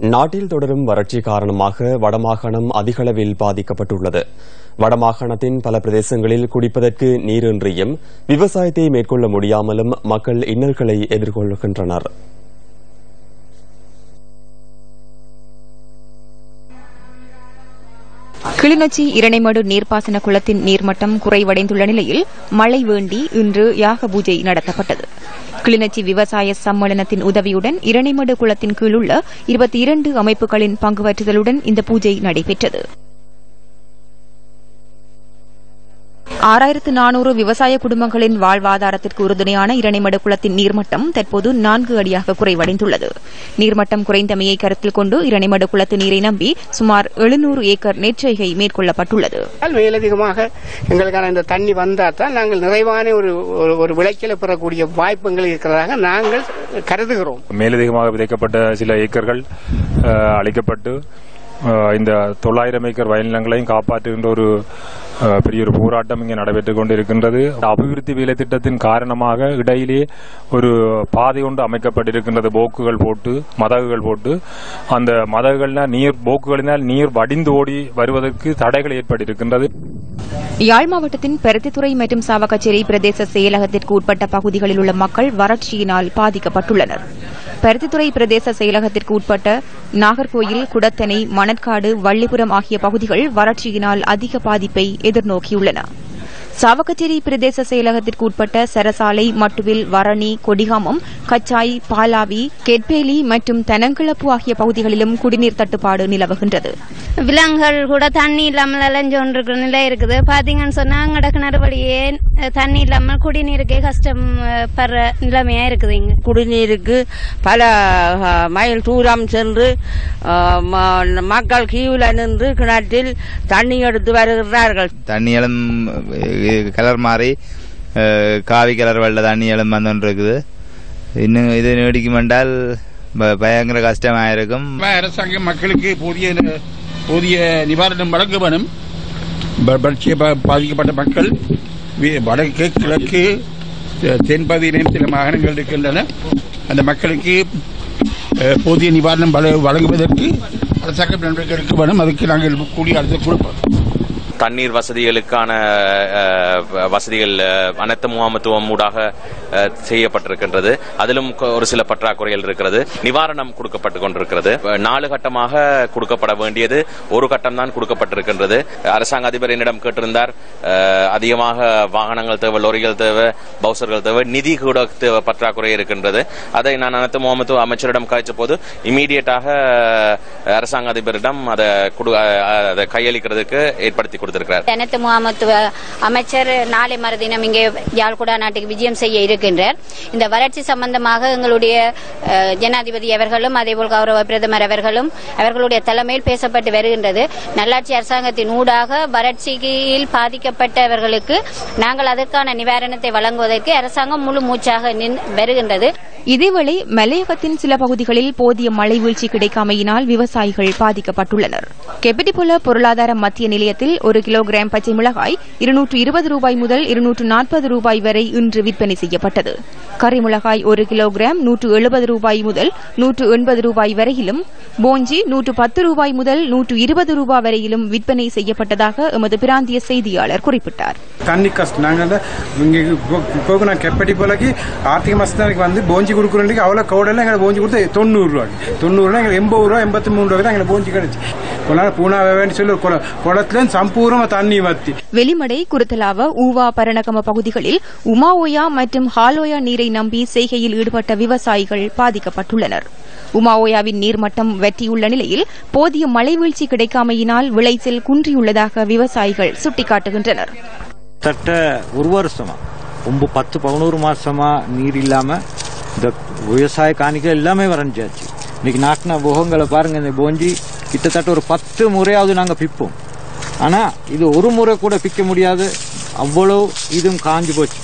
நாட்டில் தொடரும் வறட்சி காரணமாக வடமாகாணம் அதிகளவில் பாதிக்கப்பட்டுள்ளது. வடமாகாணத்தின் பல பிரதேசங்களில் குடிப்பதற்கு நீரின்றியும் விவசாயத்தை மேற்கொள்ள முடியாமலும் மக்கள் இன்னல்களை எதிர்கொள்கின்றனர். கிளிநொச்சி இரணைமடு நீர்ப்பாசன குளத்தின் நீர்மட்டம் குறைவடைந்துள்ள நிலையில் மழை வேண்டி இன்று யாக பூஜை நடத்தப்பட்டது. கிளிநொச்சி விவசாய சம்மேளனத்தின் உதவியுடன் இரணிமடு குளத்தின் கீழுள்ள இருபத்தி இரண்டு அமைப்புகளின் பங்குபற்றுதலுடன் இந்த பூஜை நடைபெற்றது. ஆறாயிரத்து நானூறு விவசாய குடும்பங்களின் வாழ்வாதாரத்திற்கு உறுதுணையான இரணைமடு குளத்தின் நீர்மட்டம் தற்போது நான்கு அடியாக குறைவடைந்துள்ளது. நீர்மட்டம் குறைந்தமையை கருத்தில் கொண்டு இரணைமடு குளத்து நீரை நம்பி சுமார் எழுநூறு ஏக்கர் நெற்செய்கை மேற்கொள்ளப்பட்டுள்ளது. மேலதிகமாக எங்களுக்கான இந்த தண்ணி வந்தால் தான் நாங்கள் நிறைவான ஒரு ஒரு- ஒரு விளைச்சலை பெறக்கூடிய வாய்ப்புகள் இருக்கிறதாக நாங்கள் கருதுகிறோம். மேலதிகமாக விதைக்கப்பட்ட சில ஏக்கர்கள் அழிக்கப்பட்டு இந்த தொள்ளாயிரம் ஏக்கர் வயல் நிலங்களையும் காப்பாற்றுகின்ற ஒரு பெரிய ஒரு போராட்டம் இங்கே நடைபெற்றுக் கொண்டிருக்கின்றது. அபிவிருத்தி வேலை திட்டத்தின் காரணமாக இடையிலே ஒரு பாதை ஒன்று அமைக்கப்பட்டிருக்கின்றது. போக்குகள் போட்டு மதகுகள் போட்டு. அந்த மதகுகள்னால் நீர் போக்குகளினால் நீர் வடிந்து ஓடி வருவதற்கு தடைகள் ஏற்பட்டிருக்கின்றது. யாழ் மாவட்டத்தின் பருத்தித்துறை மற்றும் சாவகச்சேரி பிரதேச செயலகத்திற்கு உட்பட்ட பகுதிகளில் உள்ள மக்கள் வறட்சியினால் பாதிக்கப்பட்டுள்ளனர். பருத்தித்துறை பிரதேச செயலகத்திற்கு உட்பட்ட நாகர்கோயில் குடத்தனை மணற்காடு வள்ளிபுரம் ஆகிய பகுதிகள் வறட்சியினால் அதிக பாதிப்பை எதிர்நோக்கியுள்ளன. சாவகச்சேரி பிரதேச செயலகத்திற்கு உட்பட்ட சரசாலை மட்டுவில் வரணி கொடிகாமம் கச்சாய் பாலாவி கெட்பேலி மற்றும் தனங்கிளப்பு ஆகிய பகுதிகளிலும் குடிநீர் தட்டுப்பாடு நிலவுகின்றது. விலங்குகள் கூட தண்ணி இல்லாமல் அலைஞ்சோன்னு இருக்கிற நிலை இருக்குது. பாத்தீங்கன்னு சொன்னா அங்கட கிணறு வழியே தண்ணி இல்லாமல் குடிநீருக்கே கஷ்டம் படுற நிலைமையா இருக்குது இங்க. குடிநீருக்கு பல மைல் தூரம் சென்று மக்கள் கியூவில் நின்று கிணற்றில் தண்ணி எடுத்து வருகிறார்கள். தண்ணியலும் கலர் மாறி காவி கலர் வெள்ள தண்ணியலும் வந்து இருக்குது இன்னும் இது நீடிக்கும் என்றால் பயங்கர கஷ்டமாக இருக்கும் அரசாங்கம் மக்களுக்கு போதிய போதிய நிவாரணம் வழங்க வேணும் ப- வறட்சியை பாதிக்கப்பட்ட மக்கள் வடக்கு கிழக்கு தென்பகுதியிலும் சில மாகாணங்கள் இருக்கின்றன. அந்த மக்களுக்கு போதிய நிவாரணம் வழ- வழங்குவதற்கு அரசாங்கம் நடவடிக்கை எடுக்க அதுக்கு நாங்கள் கூடிய அரசு கொடுப்போம் தண்ணீர் வசதிகளுக்கான வசதிகள் அனைத்து முகாமத்துவம் ஊடாக செய்யப்பட்டிருக்கின்றது. அதிலும் ஒரு சில பற்றாக்குறைகள் இருக்கிறது. நிவாரணம் கொடுக்கப்பட்டு கொண்டிருக்கிறது. நாலு கட்டமாக கொடுக்கப்பட வேண்டியது. ஒரு கட்டம் தான் கொடுக்கப்பட்டிருக்கின்றது. அரசாங்க அதிபர் என்னிடம் கேட்டிருந்தார். அதிகமாக வாகனங்கள் தேவை லோரிகள் தேவை பவுசர்கள் தேவை நிதி கூட தேவை பற்றாக்குறை இருக்கின்றது. அதை நான் அனைத்து முகாமத்துவ அமைச்சரிடம் காய்ச்ச போது இமீடியட்டாக அரசாங்க அதிபரிடம் அதை கொடு- அதை கையளிக்கிறதுக்கு ஏற்படுத்தி கொடுத்திருக்கிறார். அனைத்து முகாமத்துவ அமைச்சர் நாளை மறுதினம் இங்கே யாழ்குடா நாட்டுக்கு விஜயம் செய்ய இருக்கின்றார். இந்த வறட்சி சம்பந்தமாக எங்களுடைய ஜனாதிபதி அவர்களும் அதேபோல் கௌரவ பிரதமர் அவர்களும் அவர்களுடைய தலைமையில் பேசப்பட்டு வருகின்றது. நல்லாட்சி அரசாங்கத்தின் ஊடாக வறட்சியில் பாதிக்கப்பட்டவர்களுக்கு நாங்கள் அதற்கான நிவாரணத்தை வழங்குவதற்கு அரசாங்கம் முழு மூச்சாக நின்- வருகின்றது. இதேவேளை மலையகத்தின் சில பகுதிகளில் போதிய மழை வீழ்ச்சி கிடைக்காமையினால் விவசாயிகள் பாதிக்கப்பட்டுள்ளனர். கெப்படிபுல பொருளாதார மத்திய நிலையத்தில் ஒரு கிலோகிராம் பச்சை மிளகாய் இருநூற்று இருபது ரூபாய் முதல் இருநூற்று நாற்பது ரூபாய் வரை இன்று விற்பனை செய்யப்பட்டது. கறி மிளகாய் ஒரு கிலோகிராம் நூற்று எழுபது ரூபாய் முதல் நூற்று எண்பது ரூபாய் வரையிலும் போஞ்சி நூற்று பத்து ரூபாய் முதல் நூற்று இருபது ரூபாய் வரையிலும் விற்பனை செய்யப்பட்டதாக எமது பிராந்திய செய்தியாளர் குறிப்பிட்டார். தண்ணி கஷ்டம். நாங்கள் வந்து இங்கே கோகுனா கெப்படி போலக்கு ஆர்த்திக மாதத்துக்கு வந்து போஞ்சி கொடுக்குறதுக்கு அவ்வளோ கவுடெல்லாம் எங்களை போஞ்சி கொடுத்து தொண்ணூறு ரூபாய்க்கு. தொண்ணூறுரூவா எங்களுக்கு எண்பது ரூபா எண்பத்தி மூணு ரூபாய் தான் எங்களுக்கு போஞ்சி கிடச்சி. கொண்டாட பூனா வேண்டி சொல்லி ஒரு குளத்துல சம்பூர்ணமாக தண்ணி வத்தி. வெளிமடை குருத்தலாவ ஊவா பரணகம பகுதிகளில் உமாஓயா மற்றும் ஹாலோயா நீரை நம்பி செய்கையில் ஈடுபட்ட விவசாயிகள் பாதிக்கப்பட்டுள்ளனர். உமாஓயாவின் நீர்மட்டம் வெற்றியுள்ள நிலையில் போதிய மழை வீழ்ச்சி கிடைக்காமையினால் விளைச்சல் குன்றியுள்ளதாக விவசாயிகள் சுட்டிக்காட்டுகின்றனர். கிட்டத்தட்ட ஒரு வருஷமா ரொம்ப பத்து பதினோரு மாசமா நீர் இல்லாம இந்த விவசாய காணிக்கை எல்லாமே வரைஞ்சாச்சு இன்னைக்கு நாட்டின புகங்களை பாருங்க இந்த போஞ்சி. கிட்டத்தட்ட ஒரு பத்து முறையாவது நாங்க பிப்போம். ஆனா இது ஒரு முறை கூட பிக்க முடியாது. அவ்வளோ இதுவும் காஞ்சு போச்சு.